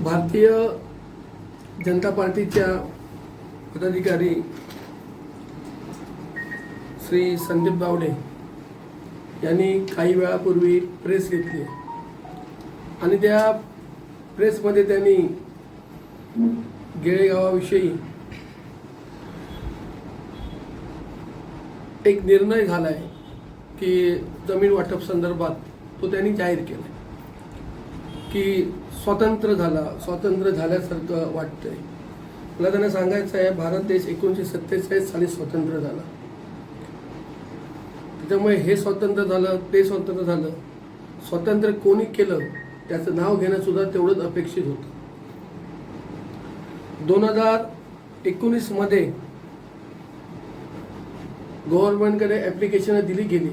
भारतीय जनता पार्टीच्या पदाधिकारी श्री संदीप बावडे यांनी काही वेळापूर्वी प्रेस घेतली आणि त्या प्रेसमध्ये त्यांनी गेळेगावाविषयी एक निर्णय झाला आहे की जमीन वाटप संदर्भात तो त्यांनी जाहीर केला की स्वतंत्र झाला स्वातंत्र्य झाल्यासारखं वाटतंय. मला त्यांना सांगायचं आहे भारत देश एकोणीसशे सत्तेचाळीस साली स्वतंत्र झाला. त्याच्यामुळे हे स्वतंत्र झालं ते स्वतंत्र झालं. स्वातंत्र्य कोणी केलं त्याचं नाव घेणं सुद्धा तेवढंच अपेक्षित होतं. दोन हजार एकोणीसमध्ये गव्हर्नमेंटकडे ॲप्लिकेशनं दिली गेली.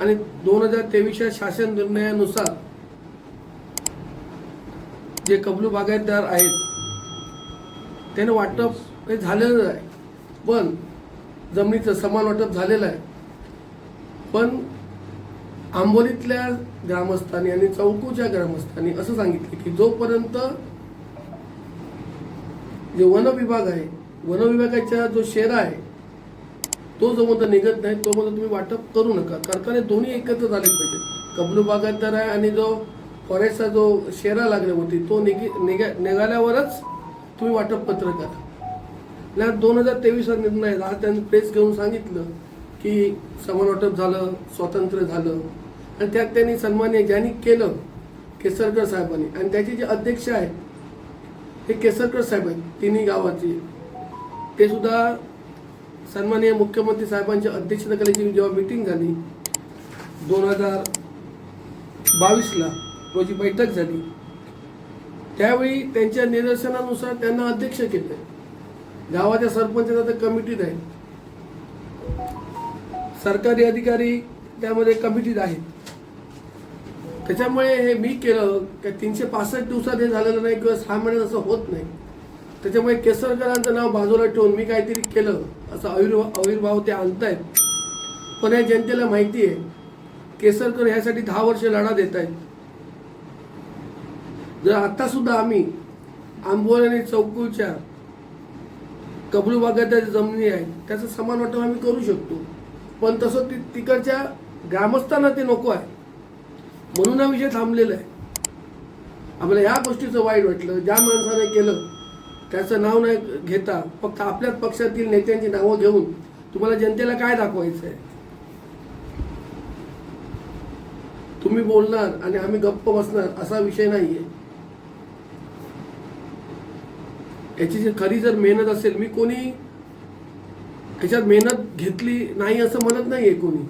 आणि दोन हजार तेवीसच्या शासन निर्णयानुसार जे कबलू बागायतदार आहेत त्यांना वाटप हे झालेलं आहे. पण जमिनीचं समान वाटप झालेलं आहे. पण आंबोलीतल्या ग्रामस्थांनी आणि चौकूच्या ग्रामस्थांनी असं सांगितलं की जोपर्यंत जे वन विभाग आहे वन विभागाचा जो शेरा आहे तो जोपर्यंत निघत नाही तोपर्यंत तुम्ही वाटप करू नका. कारखाने दोन्ही एकत्र झाले पाहिजे कबलू बागायतदार आहे आणि जो फॉरेस्टचा जो शेरा लागले होती तो निघी निघा निघाल्यावरच तुम्ही वाटप पत्र करा. या दोन हजार तेवीसचा निर्णय हा त्यांनी प्रेस घेऊन सांगितलं की समान वाटप झालं स्वातंत्र्य झालं. आणि त्यात त्यांनी सन्मान्य ज्यांनी केलं केसरकर साहेबांनी. आणि त्याचे जे अध्यक्ष आहेत हे केसरकर साहेब आहेत तिन्ही गावाचे. ते सुद्धा सन्माननीय मुख्यमंत्री साहेबांच्या अध्यक्षतेखाली जेव्हा मीटिंग झाली दोन हजार बावीसला रोजी बैठक झाली. त्यावेळी त्यांच्या निदर्शनानुसार त्यांना अध्यक्ष केले. गावाच्या सरपंच तर कमिटीत आहे सरकारी अधिकारी त्यामध्ये कमिटीत आहेत. त्याच्यामुळे हे मी केलं की तीनशे पासष्ट दिवसात हे झालेलं नाही किंवा सहा महिन्यात असं होत नाही. त्याच्यामुळे केसरकरांचं नाव बाजूला ठेवून मी काहीतरी केलं असं आविर्भाव आविर्भाव ते आणतायत. पण या जनतेला माहिती आहे केसरकर ह्यासाठी दहा वर्ष लढा देत आहेत जर आत्तासुद्धा आम्ही आंबोली आणि चौकूच्या कबलू भागात जमिनी आहेत त्याचं समान वाटप आम्ही करू शकतो. पण तसं ती तिकडच्या ग्रामस्थांना ते नको आहे. म्हणून हा विषय थांबलेला आहे. आम्हाला ह्या गोष्टीचं वाईट वाटलं. ज्या माणसाने केलं त्याचं नाव नाही घेता फक्त आपल्याच पक्षातील नेत्यांची नावं घेऊन तुम्हाला जनतेला काय दाखवायचं आहे? तुम्ही बोलणार आणि आम्ही गप्प बसणार असा विषय नाही आहे याची जी खरी जर मेहनत असेल मी कोणी याच्यात मेहनत घेतली नाही असं म्हणत नाहीये कोणी.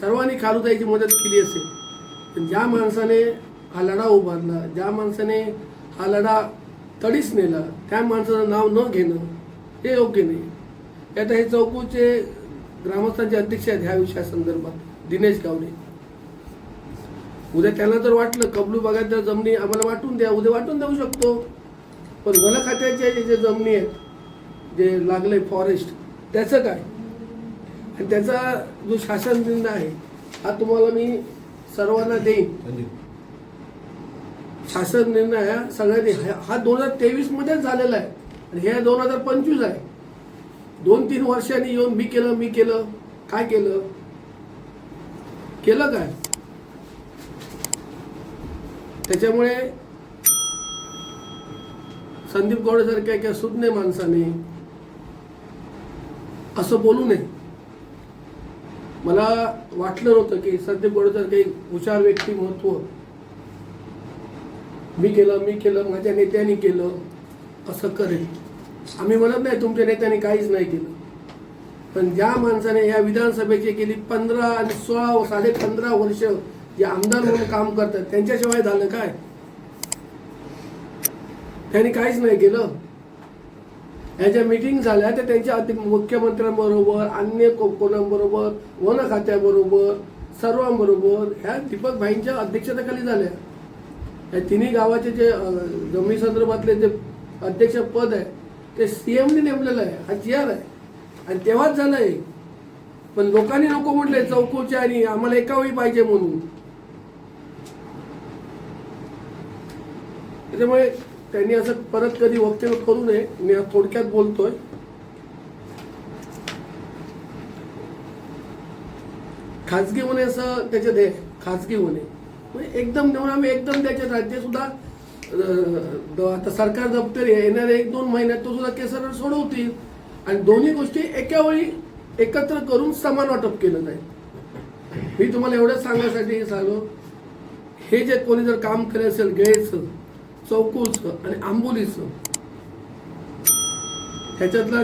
सर्वांनी खालूताईची मदत केली असेल. पण ज्या माणसाने हा लढा उभारला ज्या माणसाने हा लढा तडीस नेला त्या माणसाचं नाव न घेणं हे योग्य नाही. आता हे चौकूचे ग्रामस्थांचे अध्यक्ष आहेत ह्या विषयासंदर्भात दिनेश गावडे. उद्या त्यांना जर वाटलं कबलू बघायत जर जमिनी आम्हाला वाटून द्या. उद्या वाटून देऊ शकतो. पण वन खात्याचे जे जे जमिनी आहेत जे लागले फॉरेस्ट त्याचं काय? आणि त्याचा जो शासन निर्णय आहे हा तुम्हाला मी सर्वांना देईन. शासन निर्णय हा सगळ्यांनी हा- हा दोन हजार तेवीस मध्येच झालेला आहे. आणि हे दोन हजार पंचवीस आहे. दोन तीन वर्षांनी येऊन मी केलं मी केलं. काय केलं? केलं काय? त्याच्यामुळे संदीप गौडेसारख्या एका सुज्ञ माणसाने असं बोलू नये. मला वाटलं नव्हतं की संदीप गौडेसारखं एक हुशार व्यक्तिमत्व मी केलं मी केलं माझ्या नेत्यांनी केलं असं करेल. आम्ही म्हणत नाही तुमच्या नेत्यांनी काहीच नाही केलं. पण ज्या माणसाने या विधानसभेची गेली पंधरा आणि सोळा साडे पंधरा वर्ष जे आमदार म्हणून काम करतात त्यांच्याशिवाय झालं काय? त्यांनी काहीच नाही केलं. ह्याच्या मिटिंग झाल्या त्या त्यांच्या मुख्यमंत्र्यांबरोबर अन्य को- कोणाबरोबर वन खात्याबरोबर सर्वांबरोबर ह्या दीपक भाईंच्या अध्यक्षतेखाली झाल्या. या तिन्ही गावाचे जे जमिनी संदर्भातले जे अध्यक्ष पद आहे ते सीएमने नेमलेलं आहे हा जी आर आहे. आणि तेव्हाच झालंय पण लोकांनी नको म्हटलंय चौकोचे आणि आम्हाला एका वेळी पाहिजे म्हणून. त्याच्यामुळे त्यांनी असं परत कधी वक्तव्य करू नये. मी थोडक्यात बोलतोय. खाजगी होणे असं त्याच्यात आहे खाजगी होणे. म्हणजे एकदम देऊन आम्ही एकदम त्याच्यात राज्य सुद्धा आता सरकार दप्तरी आहे येणाऱ्या एक दोन महिन्यात तो सुद्धा केसर सोडवतील. आणि दोन्ही गोष्टी एका वेळी एकत्र करून समान वाटप केलं जाईल. मी तुम्हाला एवढंच सांगण्यासाठी सांगू हे जे कोणी जर काम केलं असेल गेळेचं चौकूचं आणि आंबोलीचं. ह्याच्यातलं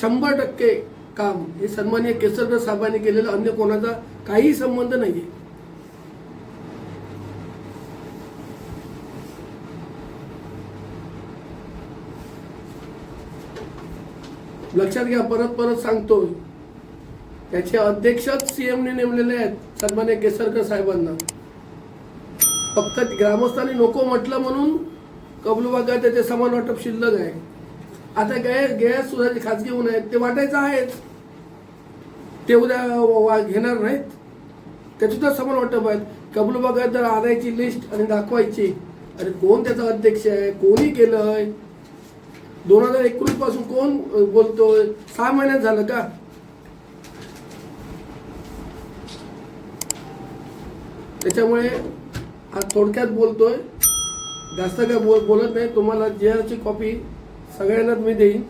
शंभर टक्के काम हे सन्मान्य केसरकर साहेबांनी केलेलं अन्य कोणाचा काही संबंध नाहीये. लक्षात घ्या परत परत सांगतोय. त्याचे अध्यक्षच सीएमने नेमलेले आहेत सन्मान्य केसरकर साहेबांना. फक्त ग्रामस्थांनी नको म्हटलं म्हणून कबलू त्याचे समान वाटप शिल्लक आहे. आता गॅस गॅस सुद्धा जे खाजगी होऊन आहेत ते वाटायचं आहेच ते उद्या वा- घेणार नाहीत. त्याचं सुद्धा समान वाटप आहेत. कबलू भागात जर आणायची लिस्ट आणि दाखवायची. अरे कोण त्याचा अध्यक्ष आहे? कोणी केलंय? दोन हजार एकोणीसपासून कोण बोलतोय? सहा महिन्यात झालं का? त्याच्यामुळे हा थोडक्यात बोलतोय. जास्त काय बोल बोलत नाही. तुम्हाला जे आरची कॉपी सगळ्यांनाच मी देईन.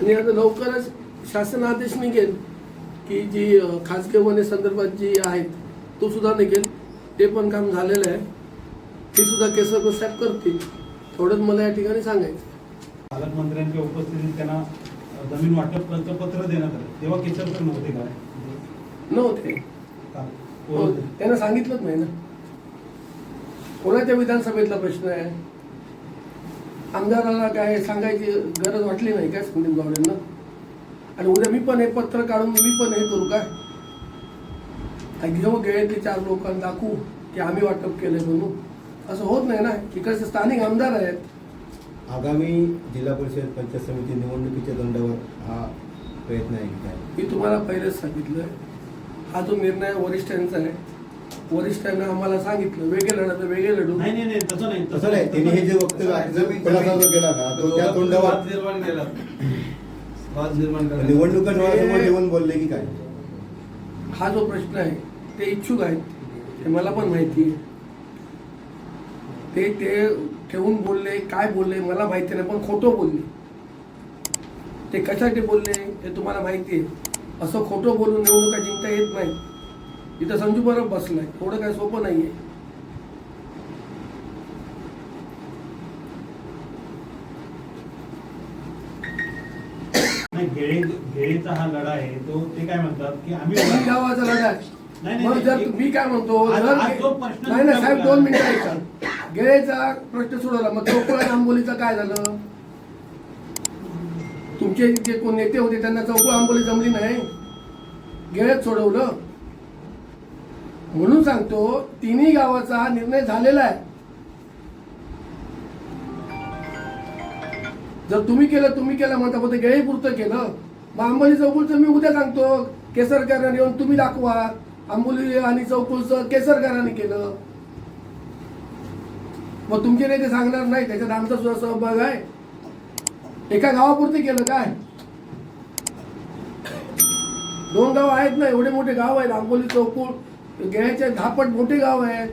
आणि आता लवकरच शासन आदेश निघेल की जी खाजगी वने संदर्भात जी आहेत तो सुद्धा निघेल. ते पण काम झालेलं आहे. ते सुद्धा केसर साहेब करतील. थोडंच मला या ठिकाणी सांगायचं पालकमंत्र्यांच्या उपस्थितीत त्यांना जमीन वाटप पत्र देण्यात आलं. तेव्हा केसरकर नव्हते काय नव्हते? हो, त्यांना सांगितलंच नाही ना. कोणाच्या विधानसभेतला प्रश्न आहे? आमदाराला काय सांगायची गरज वाटली नाही काय संदीप गावडेंना? आणि उद्या मी पण हे पत्र काढून मी पण हे करू काय? आणि घेऊ गेले चार लोकांना दाखवू की आम्ही वाटप केलंय म्हणून? असं होत नाही ना. इकडचे स्थानिक आमदार आहेत. आगामी जिल्हा परिषद पंचायत समिती निवडणुकीच्या तोंडावर हा प्रयत्न आहे काय मी तुम्हाला पहिलेच सांगितलं हा जो निर्णय वरिष्ठांचा आहे वरिष्ठांना आम्हाला सांगितलं वेगळे लढा वेगळे लढू. नाही नाही नाही तसं नाही तसं नाही त्यांनी हे जे वक्तव्य खुलासा जो केला ना तो त्या तोंडावर वाद निर्माण केला. वाद निर्माण केला. निवडणुका डोळ्यासमोर ठेवून बोलले की काय? हा जो प्रश्न आहे ते इच्छुक आहेत हे मला पण माहिती आहे. ते ते ठेवून बोलले काय बोलले मला माहिती नाही पण खोटं बोलले. ते कशासाठी बोलले हे तुम्हाला माहिती आहे. असं खोटं बोलून निवडणुका जिंकता येत नाही. इथं संजू बरोबर बसलाय थोडं काय सोपं नाहीये. नाही घेळेचा हा लढा आहे तो ते काय म्हणतात की आम्ही गावाचा लढा आहे. मग जर. मी काय म्हणतो नाही नाही साहेब दोन मिनिटं ऐका. गेळेचा प्रश्न सोडवला. मग चौकळ आंबोलीचं काय झालं? तुमचे जे कोण नेते होते त्यांना चौकळ आंबोली जमली नाही. गेळेत सोडवलं. म्हणून सांगतो तिन्ही गावाचा हा निर्णय झालेला आहे. जर तुम्ही केलं तुम्ही केलं म्हणता फक्त गेळी गेळे पुरतं केलं. मग आंबोली चौकुलचं मी उद्या सांगतो. केसरकरांनी येऊन तुम्ही दाखवा. आंबोली आणि चौकुलचं केसरकरांनी केलं. मग तुमचे नेते सांगणार नाही त्याच्यात आमचा सुद्धा सहभाग आहे. एका गावापुरते केलं काय? दोन गाव आहेत ना एवढे मोठे गाव आहेत आंबोली चौकुल गेळ्याचे दहापट मोठे गाव आहेत.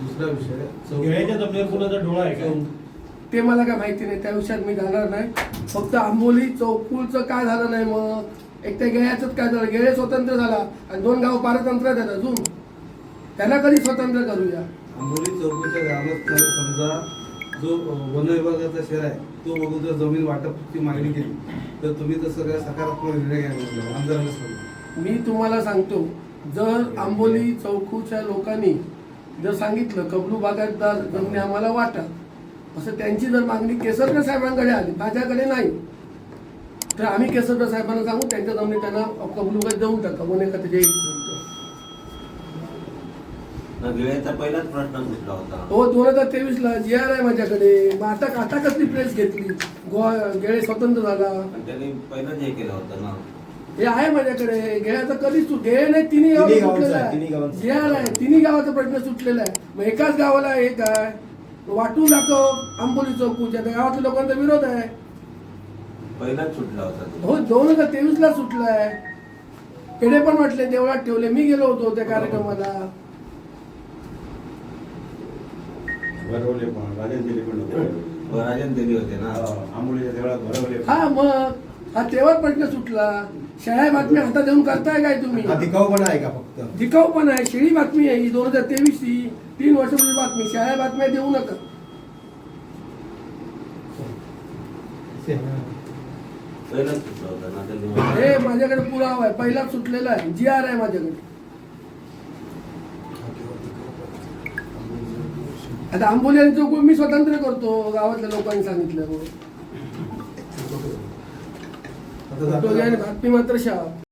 दुसरा विषय डोळा आहे का ते मला काय माहिती नाही त्या विषयात मी जाणार नाही. फक्त आंबोली चौकुलचं काय झालं नाही मग? एक त्या गेळ्याचंच काय झालं? गेळे स्वतंत्र झाला आणि दोन गाव पारतंत्र्यात आहेत अजून. त्यांना कधी स्वतंत्र करूया? आंबोली चौकीच्या ग्रामस्थांनी समजा जो वन विभागाचा शहर आहे तो बघून जर जमीन वाटपची मागणी केली तर तुम्ही तसं काय सकारात्मक निर्णय घ्यायला आमदारांना मी तुम्हाला सांगतो जर आंबोली चौकूच्या लोकांनी जर सांगितलं कबलू बागायतदार जमिनी आम्हाला वाटा असं त्यांची जर मागणी केसरकर साहेबांकडे आली माझ्याकडे नाही तर आम्ही केसरकर साहेबांना सांगू त्यांच्या जमिनी त्यांना कबलू देऊन टाका वन एका वेळेचा पहिलाच प्रश्न सुटला होता. हो दोन हजार तेवीस ला जी आर आहे माझ्याकडे. मग आता आता कसली प्रेस घेतली. गोवा गेळे स्वतंत्र झाला. पण त्यांनी पहिलंच हे केलं होतं ना. हे आहे माझ्याकडे. गेळ्याचं कधीच सुट गेळे नाही तिन्ही तिन्ही गावांचं सुटलेला आहे, तिन्ही आहे गावांचं. जे आर आहे तिन्ही गावाचा प्रश्न सुटलेला आहे. मग एकाच गावाला एक आहे मग वाटून दाखव आंबोली चौकूच्या त्या गावातल्या लोकांचा विरोध आहे. पहिलाच सुटला होता तो. हो दोन हजार तेवीस ला सुटलाय पेढे पण वाटले देवळात ठेवले. मी गेलो होतो त्या कार्यक्रमाला. भरवले पण राजन दिले पण दिली होते ना. हा, आंबोलीच्या देवळात भरवले हा मग हा तेव्हा प्रश्न सुटला. शाळा बातमी हातात देऊन करताय काय तुम्ही? हा दिखाऊपणा आहे का फक्त? दिखाऊ पण आहे. शेळी बातमी आहे ही दोन हजार तेवीस ही तीन वर्षापूर्वी बातमी. शाळा बातम्या देऊ नका. होता हे. माझ्याकडे पुरावा आहे. पहिलाच सुटलेला आहे. जी आर आहे माझ्याकडे. आता आंबोली आणि चौक मी स्वतंत्र करतो गावातल्या लोकांनी सांगितलं आता बातमी मात्र शा